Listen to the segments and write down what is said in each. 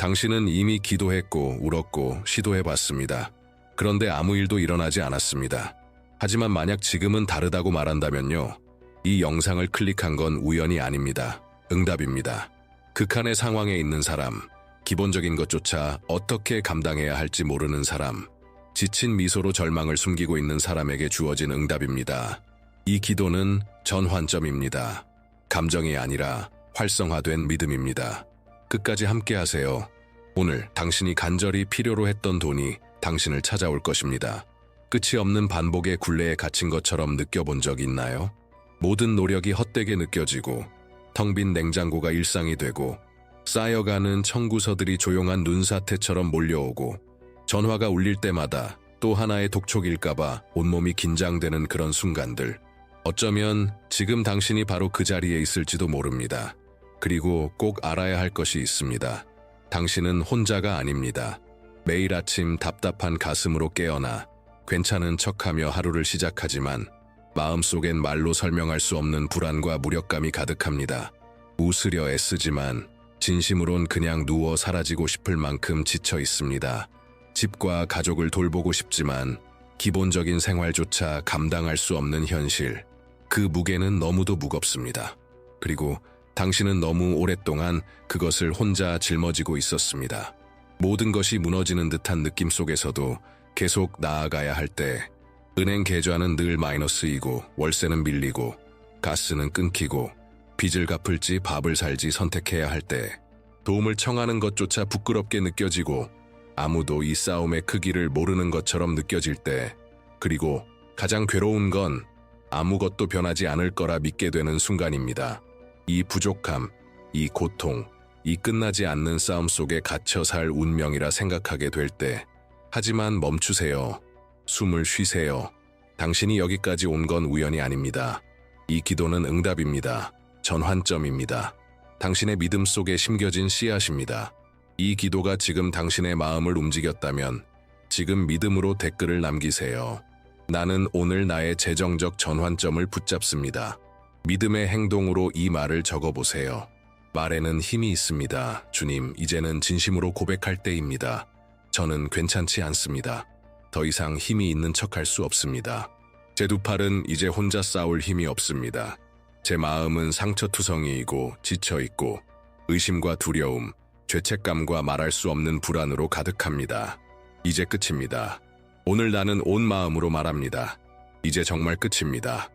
당신은 이미 기도했고 울었고 시도해봤습니다. 그런데 아무 일도 일어나지 않았습니다. 하지만 만약 지금은 다르다고 말한다면요. 이 영상을 클릭한 건 우연이 아닙니다. 응답입니다. 극한의 상황에 있는 사람, 기본적인 것조차 어떻게 감당해야 할지 모르는 사람, 지친 미소로 절망을 숨기고 있는 사람에게 주어진 응답입니다. 이 기도는 전환점입니다. 감정이 아니라 활성화된 믿음입니다. 끝까지 함께 하세요. 오늘 당신이 간절히 필요로 했던 돈이 당신을 찾아올 것입니다. 끝이 없는 반복의 굴레에 갇힌 것처럼 느껴본 적 있나요? 모든 노력이 헛되게 느껴지고 텅 빈 냉장고가 일상이 되고 쌓여가는 청구서들이 조용한 눈사태처럼 몰려오고 전화가 울릴 때마다 또 하나의 독촉일까봐 온몸이 긴장되는 그런 순간들. 어쩌면 지금 당신이 바로 그 자리에 있을지도 모릅니다. 그리고 꼭 알아야 할 것이 있습니다. 당신은 혼자가 아닙니다. 매일 아침 답답한 가슴으로 깨어나 괜찮은 척하며 하루를 시작하지만 마음속엔 말로 설명할 수 없는 불안과 무력감이 가득합니다. 웃으려 애쓰지만 진심으론 그냥 누워 사라지고 싶을 만큼 지쳐 있습니다. 집과 가족을 돌보고 싶지만 기본적인 생활조차 감당할 수 없는 현실. 그 무게는 너무도 무겁습니다. 그리고 당신은 너무 오랫동안 그것을 혼자 짊어지고 있었습니다. 모든 것이 무너지는 듯한 느낌 속에서도 계속 나아가야 할 때 은행 계좌는 늘 마이너스이고 월세는 밀리고 가스는 끊기고 빚을 갚을지 밥을 살지 선택해야 할 때 도움을 청하는 것조차 부끄럽게 느껴지고 아무도 이 싸움의 크기를 모르는 것처럼 느껴질 때 그리고 가장 괴로운 건 아무것도 변하지 않을 거라 믿게 되는 순간입니다. 이 부족함, 이 고통, 이 끝나지 않는 싸움 속에 갇혀 살 운명이라 생각하게 될 때, 하지만 멈추세요. 숨을 쉬세요. 당신이 여기까지 온 건 우연이 아닙니다. 이 기도는 응답입니다. 전환점입니다. 당신의 믿음 속에 심겨진 씨앗입니다. 이 기도가 지금 당신의 마음을 움직였다면, 지금 믿음으로 댓글을 남기세요. 나는 오늘 나의 재정적 전환점을 붙잡습니다. 믿음의 행동으로 이 말을 적어보세요. 말에는 힘이 있습니다. 주님, 이제는 진심으로 고백할 때입니다. 저는 괜찮지 않습니다. 더 이상 힘이 있는 척할 수 없습니다. 제 두 팔은 이제 혼자 싸울 힘이 없습니다. 제 마음은 상처투성이이고 지쳐있고 의심과 두려움, 죄책감과 말할 수 없는 불안으로 가득합니다. 이제 끝입니다. 오늘 나는 온 마음으로 말합니다. 이제 정말 끝입니다.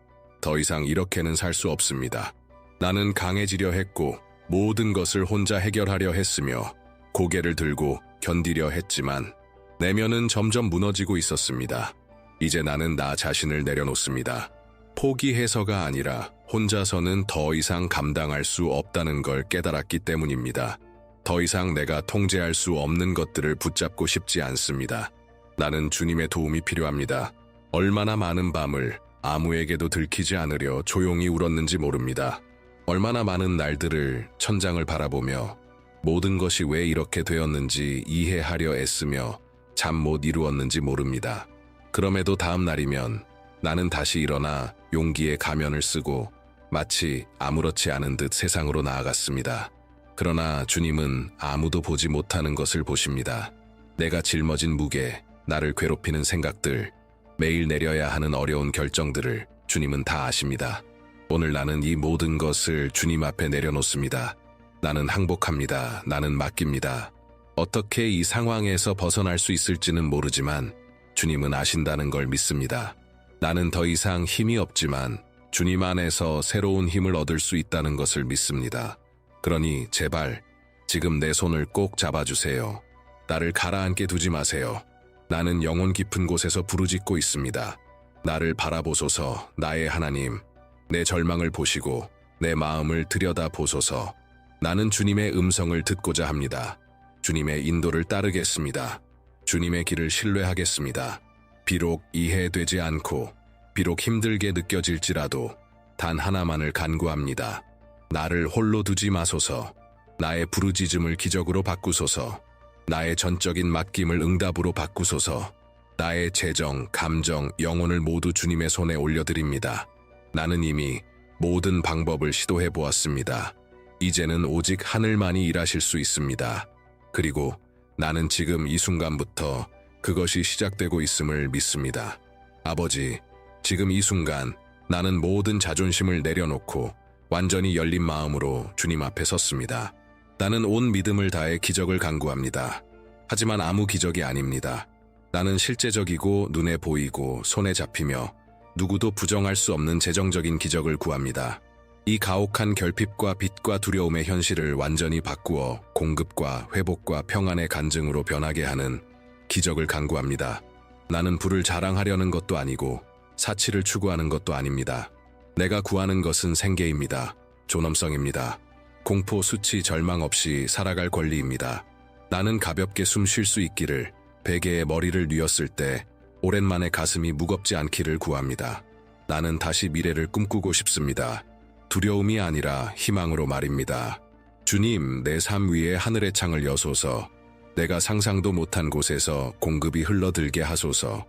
더 이상 이렇게는 살 수 없습니다. 나는 강해지려 했고 모든 것을 혼자 해결하려 했으며 고개를 들고 견디려 했지만 내면은 점점 무너지고 있었습니다. 이제 나는 나 자신을 내려놓습니다. 포기해서가 아니라 혼자서는 더 이상 감당할 수 없다는 걸 깨달았기 때문입니다. 더 이상 내가 통제할 수 없는 것들을 붙잡고 싶지 않습니다. 나는 주님의 도움이 필요합니다. 얼마나 많은 밤을 아무에게도 들키지 않으려 조용히 울었는지 모릅니다. 얼마나 많은 날들을 천장을 바라보며 모든 것이 왜 이렇게 되었는지 이해하려 애쓰며 잠 못 이루었는지 모릅니다. 그럼에도 다음 날이면 나는 다시 일어나 용기의 가면을 쓰고 마치 아무렇지 않은 듯 세상으로 나아갔습니다. 그러나 주님은 아무도 보지 못하는 것을 보십니다. 내가 짊어진 무게, 나를 괴롭히는 생각들, 매일 내려야 하는 어려운 결정들을 주님은 다 아십니다. 오늘 나는 이 모든 것을 주님 앞에 내려놓습니다. 나는 항복합니다. 나는 맡깁니다. 어떻게 이 상황에서 벗어날 수 있을지는 모르지만 주님은 아신다는 걸 믿습니다. 나는 더 이상 힘이 없지만 주님 안에서 새로운 힘을 얻을 수 있다는 것을 믿습니다. 그러니 제발 지금 내 손을 꼭 잡아주세요. 나를 가라앉게 두지 마세요. 나는 영혼 깊은 곳에서 부르짖고 있습니다. 나를 바라보소서, 나의 하나님. 내 절망을 보시고 내 마음을 들여다 보소서. 나는 주님의 음성을 듣고자 합니다. 주님의 인도를 따르겠습니다. 주님의 길을 신뢰하겠습니다. 비록 이해되지 않고 비록 힘들게 느껴질지라도 단 하나만을 간구합니다. 나를 홀로 두지 마소서. 나의 부르짖음을 기적으로 바꾸소서. 나의 전적인 맡김을 응답으로 바꾸소서. 나의 재정, 감정, 영혼을 모두 주님의 손에 올려드립니다. 나는 이미 모든 방법을 시도해 보았습니다. 이제는 오직 하늘만이 일하실 수 있습니다. 그리고 나는 지금 이 순간부터 그것이 시작되고 있음을 믿습니다. 아버지, 지금 이 순간 나는 모든 자존심을 내려놓고 완전히 열린 마음으로 주님 앞에 섰습니다. 나는 온 믿음을 다해 기적을 간구합니다. 하지만 아무 기적이 아닙니다. 나는 실제적이고 눈에 보이고 손에 잡히며 누구도 부정할 수 없는 재정적인 기적을 구합니다. 이 가혹한 결핍과 빚과 두려움의 현실을 완전히 바꾸어 공급과 회복과 평안의 간증으로 변하게 하는 기적을 간구합니다. 나는 부를 자랑하려는 것도 아니고 사치를 추구하는 것도 아닙니다. 내가 구하는 것은 생계입니다. 존엄성입니다. 공포, 수치, 절망 없이 살아갈 권리입니다. 나는 가볍게 숨 쉴 수 있기를 베개에 머리를 뉘었을 때 오랜만에 가슴이 무겁지 않기를 구합니다. 나는 다시 미래를 꿈꾸고 싶습니다. 두려움이 아니라 희망으로 말입니다. 주님, 내 삶 위에 하늘의 창을 여소서. 내가 상상도 못한 곳에서 공급이 흘러들게 하소서.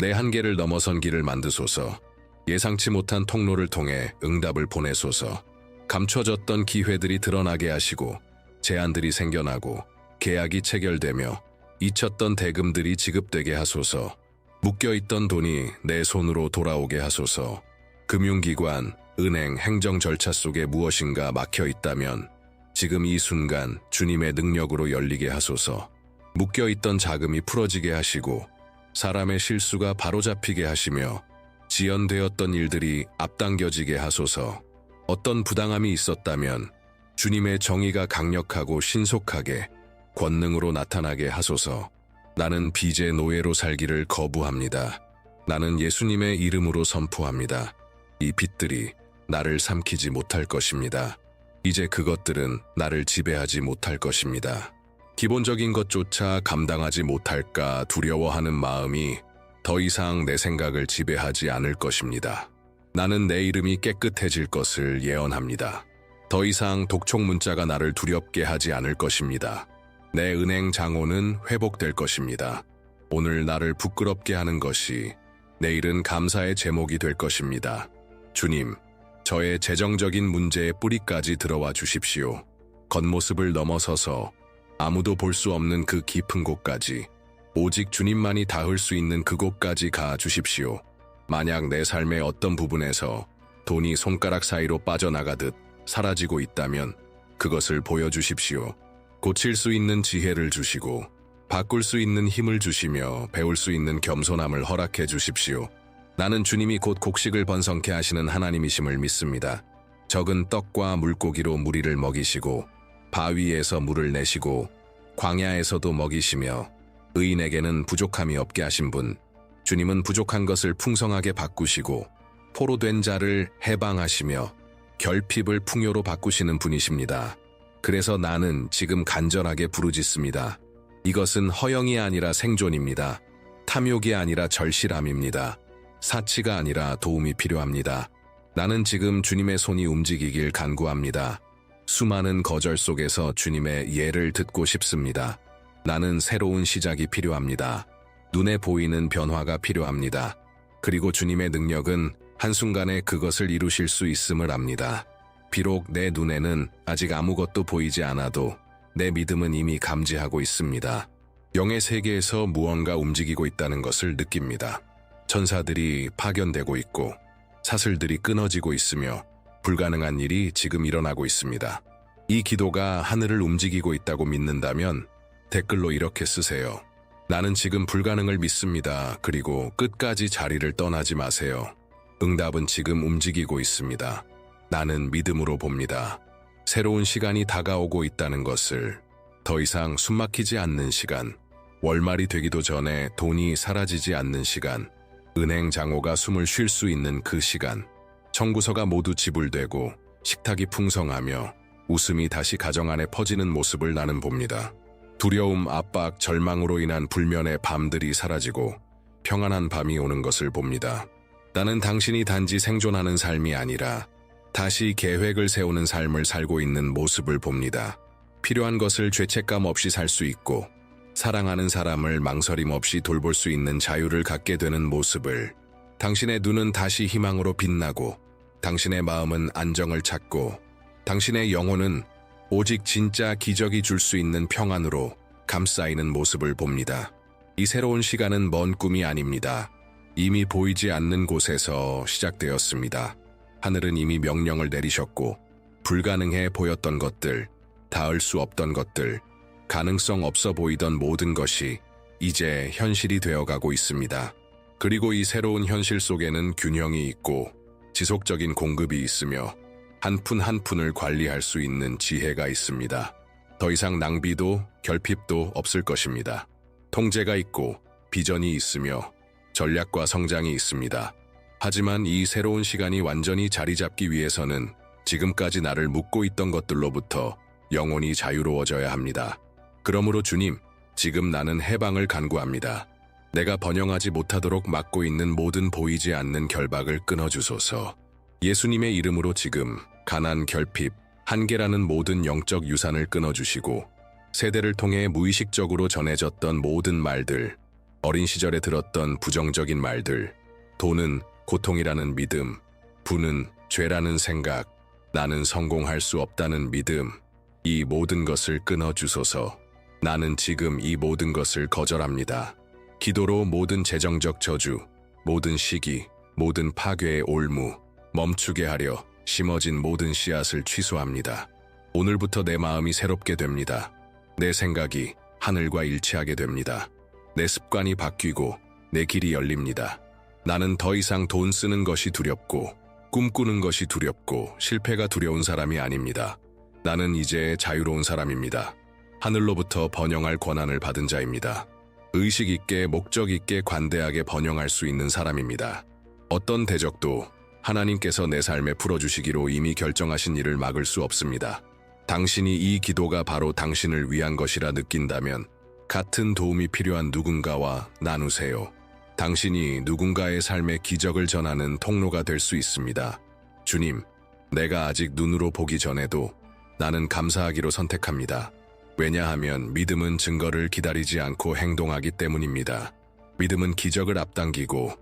내 한계를 넘어선 길을 만드소서. 예상치 못한 통로를 통해 응답을 보내소서. 감춰졌던 기회들이 드러나게 하시고 제안들이 생겨나고 계약이 체결되며 잊혔던 대금들이 지급되게 하소서. 묶여있던 돈이 내 손으로 돌아오게 하소서. 금융기관, 은행, 행정 절차 속에 무엇인가 막혀 있다면 지금 이 순간 주님의 능력으로 열리게 하소서. 묶여있던 자금이 풀어지게 하시고 사람의 실수가 바로잡히게 하시며 지연되었던 일들이 앞당겨지게 하소서. 어떤 부당함이 있었다면 주님의 정의가 강력하고 신속하게 권능으로 나타나게 하소서. 나는 빚의 노예로 살기를 거부합니다. 나는 예수님의 이름으로 선포합니다. 이 빚들이 나를 삼키지 못할 것입니다. 이제 그것들은 나를 지배하지 못할 것입니다. 기본적인 것조차 감당하지 못할까 두려워하는 마음이 더 이상 내 생각을 지배하지 않을 것입니다. 나는 내 이름이 깨끗해질 것을 예언합니다. 더 이상 독촉 문자가 나를 두렵게 하지 않을 것입니다. 내 은행 장호는 회복될 것입니다. 오늘 나를 부끄럽게 하는 것이 내일은 감사의 제목이 될 것입니다. 주님, 저의 재정적인 문제의 뿌리까지 들어와 주십시오. 겉모습을 넘어서서 아무도 볼 수 없는 그 깊은 곳까지 오직 주님만이 닿을 수 있는 그곳까지 가 주십시오. 만약 내 삶의 어떤 부분에서 돈이 손가락 사이로 빠져나가듯 사라지고 있다면 그것을 보여주십시오. 고칠 수 있는 지혜를 주시고 바꿀 수 있는 힘을 주시며 배울 수 있는 겸손함을 허락해 주십시오. 나는 주님이 곧 곡식을 번성케 하시는 하나님이심을 믿습니다. 적은 떡과 물고기로 무리를 먹이시고 바위에서 물을 내시고 광야에서도 먹이시며 의인에게는 부족함이 없게 하신 분 주님은 부족한 것을 풍성하게 바꾸시고 포로된 자를 해방하시며 결핍을 풍요로 바꾸시는 분이십니다. 그래서 나는 지금 간절하게 부르짖습니다. 이것은 허영이 아니라 생존입니다. 탐욕이 아니라 절실함입니다. 사치가 아니라 도움이 필요합니다. 나는 지금 주님의 손이 움직이길 간구합니다. 수많은 거절 속에서 주님의 예를 듣고 싶습니다. 나는 새로운 시작이 필요합니다. 눈에 보이는 변화가 필요합니다. 그리고 주님의 능력은 한순간에 그것을 이루실 수 있음을 압니다. 비록 내 눈에는 아직 아무것도 보이지 않아도 내 믿음은 이미 감지하고 있습니다. 영의 세계에서 무언가 움직이고 있다는 것을 느낍니다. 천사들이 파견되고 있고 사슬들이 끊어지고 있으며 불가능한 일이 지금 일어나고 있습니다. 이 기도가 하늘을 움직이고 있다고 믿는다면 댓글로 이렇게 쓰세요. 나는 지금 불가능을 믿습니다. 그리고 끝까지 자리를 떠나지 마세요. 응답은 지금 움직이고 있습니다. 나는 믿음으로 봅니다. 새로운 시간이 다가오고 있다는 것을 더 이상 숨막히지 않는 시간, 월말이 되기도 전에 돈이 사라지지 않는 시간, 은행 장호가 숨을 쉴 수 있는 그 시간, 청구서가 모두 지불되고 식탁이 풍성하며 웃음이 다시 가정 안에 퍼지는 모습을 나는 봅니다. 두려움, 압박, 절망으로 인한 불면의 밤들이 사라지고 평안한 밤이 오는 것을 봅니다. 나는 당신이 단지 생존하는 삶이 아니라 다시 계획을 세우는 삶을 살고 있는 모습을 봅니다. 필요한 것을 죄책감 없이 살 수 있고 사랑하는 사람을 망설임 없이 돌볼 수 있는 자유를 갖게 되는 모습을 당신의 눈은 다시 희망으로 빛나고 당신의 마음은 안정을 찾고 당신의 영혼은 오직 진짜 기적이 줄 수 있는 평안으로 감싸이는 모습을 봅니다. 이 새로운 시간은 먼 꿈이 아닙니다. 이미 보이지 않는 곳에서 시작되었습니다. 하늘은 이미 명령을 내리셨고, 불가능해 보였던 것들, 닿을 수 없던 것들, 가능성 없어 보이던 모든 것이 이제 현실이 되어가고 있습니다. 그리고 이 새로운 현실 속에는 균형이 있고 지속적인 공급이 있으며 한 푼 한 푼을 관리할 수 있는 지혜가 있습니다. 더 이상 낭비도 결핍도 없을 것입니다. 통제가 있고 비전이 있으며 전략과 성장이 있습니다. 하지만 이 새로운 시간이 완전히 자리 잡기 위해서는 지금까지 나를 묶고 있던 것들로부터 영혼이 자유로워져야 합니다. 그러므로 주님, 지금 나는 해방을 간구합니다. 내가 번영하지 못하도록 막고 있는 모든 보이지 않는 결박을 끊어주소서. 예수님의 이름으로 지금 가난 결핍, 한계라는 모든 영적 유산을 끊어주시고 세대를 통해 무의식적으로 전해졌던 모든 말들, 어린 시절에 들었던 부정적인 말들, 돈은 고통이라는 믿음, 부는 죄라는 생각, 나는 성공할 수 없다는 믿음, 이 모든 것을 끊어주소서. 나는 지금 이 모든 것을 거절합니다. 기도로 모든 재정적 저주, 모든 시기, 모든 파괴의 올무, 멈추게 하려 심어진 모든 씨앗을 취소합니다. 오늘부터 내 마음이 새롭게 됩니다. 내 생각이 하늘과 일치하게 됩니다. 내 습관이 바뀌고 내 길이 열립니다. 나는 더 이상 돈 쓰는 것이 두렵고 꿈꾸는 것이 두렵고 실패가 두려운 사람이 아닙니다. 나는 이제 자유로운 사람입니다. 하늘로부터 번영할 권한을 받은 자입니다. 의식 있게 목적 있게 관대하게 번영할 수 있는 사람입니다. 어떤 대적도 하나님께서 내 삶에 풀어주시기로 이미 결정하신 일을 막을 수 없습니다. 당신이 이 기도가 바로 당신을 위한 것이라 느낀다면 같은 도움이 필요한 누군가와 나누세요. 당신이 누군가의 삶에 기적을 전하는 통로가 될 수 있습니다. 주님, 내가 아직 눈으로 보기 전에도 나는 감사하기로 선택합니다. 왜냐하면 믿음은 증거를 기다리지 않고 행동하기 때문입니다. 믿음은 기적을 앞당기고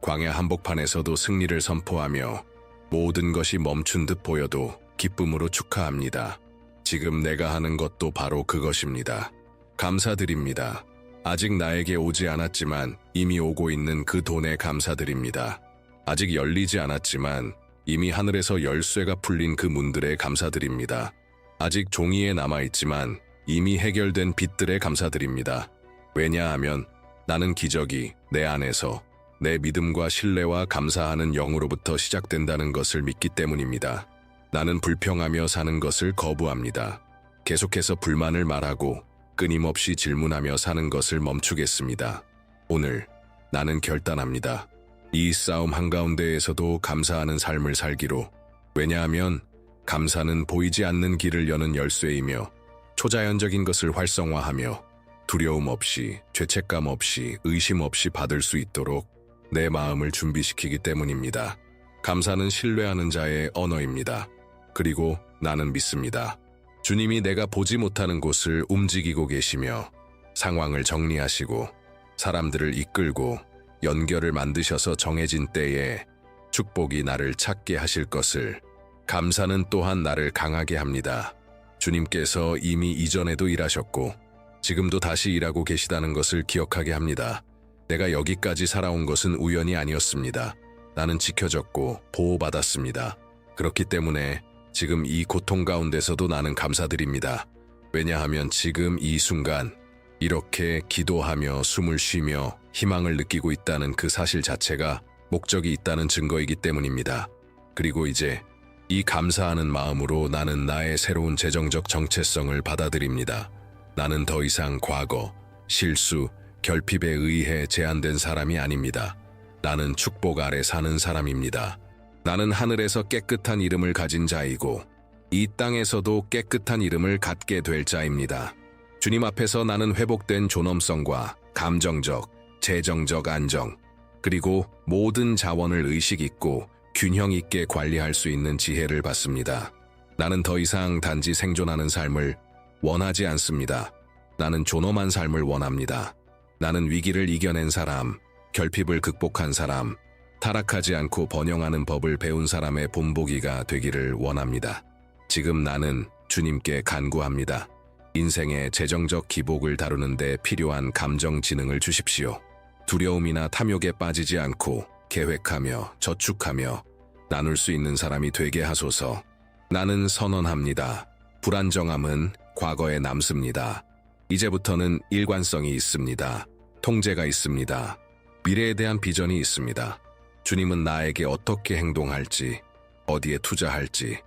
광야 한복판에서도 승리를 선포하며 모든 것이 멈춘 듯 보여도 기쁨으로 축하합니다. 지금 내가 하는 것도 바로 그것입니다. 감사드립니다. 아직 나에게 오지 않았지만 이미 오고 있는 그 돈에 감사드립니다. 아직 열리지 않았지만 이미 하늘에서 열쇠가 풀린 그 문들에 감사드립니다. 아직 종이에 남아있지만 이미 해결된 빚들에 감사드립니다. 왜냐하면 나는 기적이 내 안에서 내 믿음과 신뢰와 감사하는 영으로부터 시작된다는 것을 믿기 때문입니다. 나는 불평하며 사는 것을 거부합니다. 계속해서 불만을 말하고 끊임없이 질문하며 사는 것을 멈추겠습니다. 오늘 나는 결단합니다. 이 싸움 한가운데에서도 감사하는 삶을 살기로. 왜냐하면 감사는 보이지 않는 길을 여는 열쇠이며 초자연적인 것을 활성화하며 두려움 없이 죄책감 없이 의심 없이 받을 수 있도록 내 마음을 준비시키기 때문입니다. 감사는 신뢰하는 자의 언어입니다. 그리고 나는 믿습니다. 주님이 내가 보지 못하는 곳을 움직이고 계시며 상황을 정리하시고 사람들을 이끌고 연결을 만드셔서 정해진 때에 축복이 나를 찾게 하실 것을 감사는 또한 나를 강하게 합니다. 주님께서 이미 이전에도 일하셨고 지금도 다시 일하고 계시다는 것을 기억하게 합니다. 내가 여기까지 살아온 것은 우연이 아니었습니다. 나는 지켜졌고 보호받았습니다. 그렇기 때문에 지금 이 고통 가운데서도 나는 감사드립니다. 왜냐하면 지금 이 순간 이렇게 기도하며 숨을 쉬며 희망을 느끼고 있다는 그 사실 자체가 목적이 있다는 증거이기 때문입니다. 그리고 이제 이 감사하는 마음으로 나는 나의 새로운 재정적 정체성을 받아들입니다. 나는 더 이상 과거, 실수, 결핍에 의해 제한된 사람이 아닙니다. 나는 축복 아래 사는 사람입니다. 나는 하늘에서 깨끗한 이름을 가진 자이고 이 땅에서도 깨끗한 이름을 갖게 될 자입니다. 주님 앞에서 나는 회복된 존엄성과 감정적, 재정적 안정, 그리고 모든 자원을 의식 있고 균형 있게 관리할 수 있는 지혜를 받습니다. 나는 더 이상 단지 생존하는 삶을 원하지 않습니다. 나는 존엄한 삶을 원합니다. 나는 위기를 이겨낸 사람, 결핍을 극복한 사람, 타락하지 않고 번영하는 법을 배운 사람의 본보기가 되기를 원합니다. 지금 나는 주님께 간구합니다. 인생의 재정적 기복을 다루는데 필요한 감정 지능을 주십시오. 두려움이나 탐욕에 빠지지 않고 계획하며 저축하며 나눌 수 있는 사람이 되게 하소서. 나는 선언합니다. 불안정함은 과거에 남습니다. 이제부터는 일관성이 있습니다. 통제가 있습니다. 미래에 대한 비전이 있습니다. 주님은 나에게 어떻게 행동할지, 어디에 투자할지,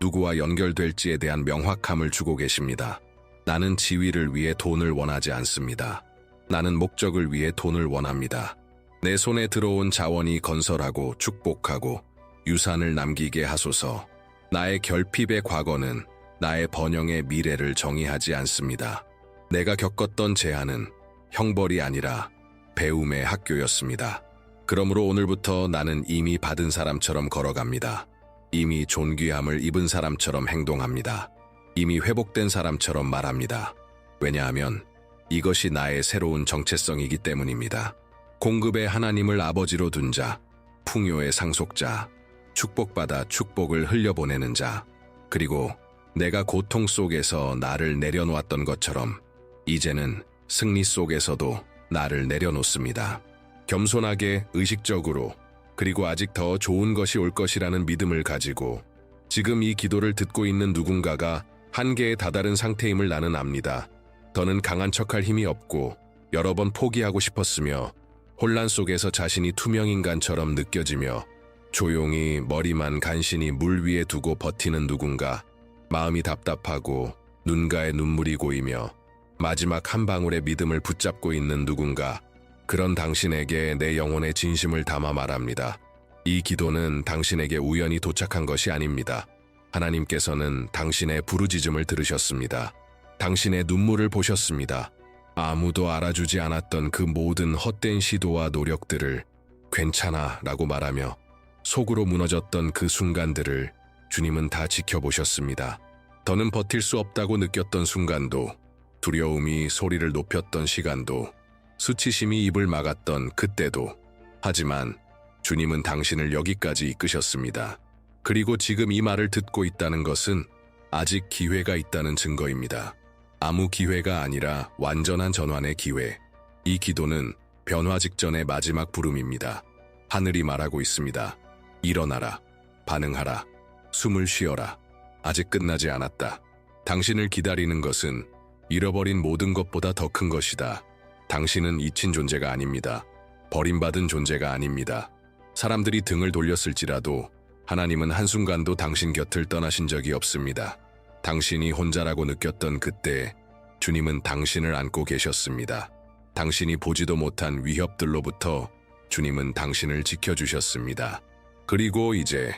누구와 연결될지에 대한 명확함을 주고 계십니다. 나는 지위를 위해 돈을 원하지 않습니다. 나는 목적을 위해 돈을 원합니다. 내 손에 들어온 자원이 건설하고 축복하고 유산을 남기게 하소서. 나의 결핍의 과거는 나의 번영의 미래를 정의하지 않습니다. 내가 겪었던 제한은 형벌이 아니라 배움의 학교였습니다. 그러므로 오늘부터 나는 이미 받은 사람처럼 걸어갑니다. 이미 존귀함을 입은 사람처럼 행동합니다. 이미 회복된 사람처럼 말합니다. 왜냐하면 이것이 나의 새로운 정체성이기 때문입니다. 공급의 하나님을 아버지로 둔 자, 풍요의 상속자, 축복받아 축복을 흘려보내는 자, 그리고 내가 고통 속에서 나를 내려놓았던 것처럼 이제는 승리 속에서도 나를 내려놓습니다. 겸손하게 의식적으로 그리고 아직 더 좋은 것이 올 것이라는 믿음을 가지고 지금 이 기도를 듣고 있는 누군가가 한계에 다다른 상태임을 나는 압니다. 더는 강한 척할 힘이 없고 여러 번 포기하고 싶었으며 혼란 속에서 자신이 투명인간처럼 느껴지며 조용히 머리만 간신히 물 위에 두고 버티는 누군가 마음이 답답하고 눈가에 눈물이 고이며 마지막 한 방울의 믿음을 붙잡고 있는 누군가 그런 당신에게 내 영혼의 진심을 담아 말합니다. 이 기도는 당신에게 우연히 도착한 것이 아닙니다. 하나님께서는 당신의 부르짖음을 들으셨습니다. 당신의 눈물을 보셨습니다. 아무도 알아주지 않았던 그 모든 헛된 시도와 노력들을 괜찮아 라고 말하며 속으로 무너졌던 그 순간들을 주님은 다 지켜보셨습니다. 더는 버틸 수 없다고 느꼈던 순간도 두려움이 소리를 높였던 시간도 수치심이 입을 막았던 그때도 하지만 주님은 당신을 여기까지 이끄셨습니다. 그리고 지금 이 말을 듣고 있다는 것은 아직 기회가 있다는 증거입니다. 아무 기회가 아니라 완전한 전환의 기회. 이 기도는 변화 직전의 마지막 부름입니다. 하늘이 말하고 있습니다. 일어나라. 반응하라. 숨을 쉬어라. 아직 끝나지 않았다. 당신을 기다리는 것은 잃어버린 모든 것보다 더 큰 것이다. 당신은 잊힌 존재가 아닙니다. 버림받은 존재가 아닙니다. 사람들이 등을 돌렸을지라도 하나님은 한순간도 당신 곁을 떠나신 적이 없습니다. 당신이 혼자라고 느꼈던 그때 주님은 당신을 안고 계셨습니다. 당신이 보지도 못한 위협들로부터 주님은 당신을 지켜주셨습니다. 그리고 이제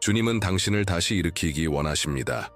주님은 당신을 다시 일으키기 원하십니다.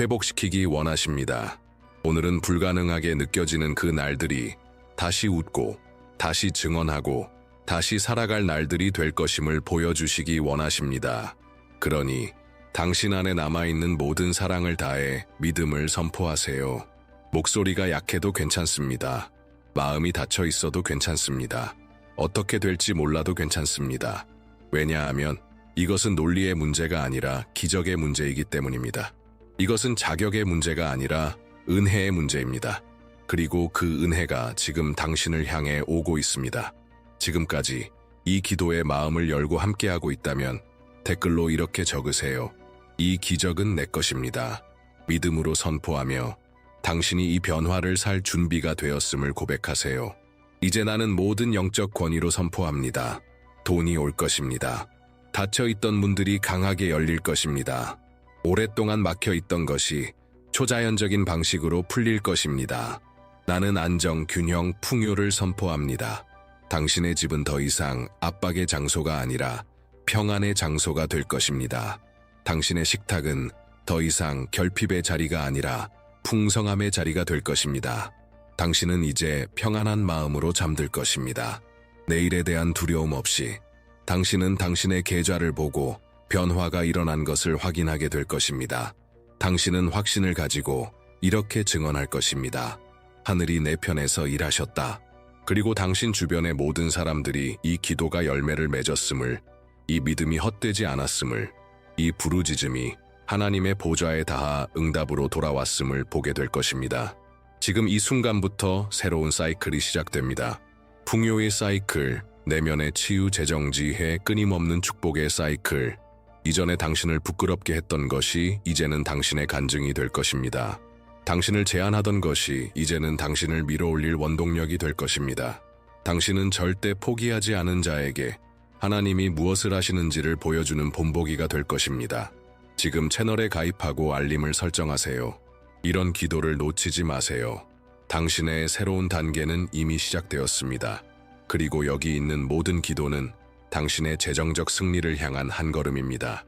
회복시키기 원하십니다. 오늘은 불가능하게 느껴지는 그 날들이 다시 웃고, 다시 증언하고, 다시 살아갈 날들이 될 것임을 보여주시기 원하십니다. 그러니 당신 안에 남아있는 모든 사랑을 다해 믿음을 선포하세요. 목소리가 약해도 괜찮습니다. 마음이 닫혀 있어도 괜찮습니다. 어떻게 될지 몰라도 괜찮습니다. 왜냐하면 이것은 논리의 문제가 아니라 기적의 문제이기 때문입니다. 이것은 자격의 문제가 아니라 은혜의 문제입니다. 그리고 그 은혜가 지금 당신을 향해 오고 있습니다. 지금까지 이 기도에 마음을 열고 함께하고 있다면 댓글로 이렇게 적으세요. 이 기적은 내 것입니다. 믿음으로 선포하며 당신이 이 변화를 살 준비가 되었음을 고백하세요. 이제 나는 모든 영적 권위로 선포합니다. 돈이 올 것입니다. 닫혀 있던 문들이 강하게 열릴 것입니다. 오랫동안 막혀 있던 것이 초자연적인 방식으로 풀릴 것입니다. 나는 안정, 균형, 풍요를 선포합니다. 당신의 집은 더 이상 압박의 장소가 아니라 평안의 장소가 될 것입니다. 당신의 식탁은 더 이상 결핍의 자리가 아니라 풍성함의 자리가 될 것입니다. 당신은 이제 평안한 마음으로 잠들 것입니다. 내일에 대한 두려움 없이 당신은 당신의 계좌를 보고 변화가 일어난 것을 확인하게 될 것입니다. 당신은 확신을 가지고 이렇게 증언할 것입니다. 하늘이 내 편에서 일하셨다. 그리고 당신 주변의 모든 사람들이 이 기도가 열매를 맺었음을, 이 믿음이 헛되지 않았음을, 이 부르짖음이 하나님의 보좌에 닿아 응답으로 돌아왔음을 보게 될 것입니다. 지금 이 순간부터 새로운 사이클이 시작됩니다. 풍요의 사이클, 내면의 치유 재정지해 끊임없는 축복의 사이클. 이전에 당신을 부끄럽게 했던 것이 이제는 당신의 간증이 될 것입니다. 당신을 제한하던 것이 이제는 당신을 밀어올릴 원동력이 될 것입니다. 당신은 절대 포기하지 않은 자에게 하나님이 무엇을 하시는지를 보여주는 본보기가 될 것입니다. 지금 채널에 가입하고 알림을 설정하세요. 이런 기도를 놓치지 마세요. 당신의 새로운 단계는 이미 시작되었습니다. 그리고 여기 있는 모든 기도는 당신의 재정적 승리를 향한 한 걸음입니다.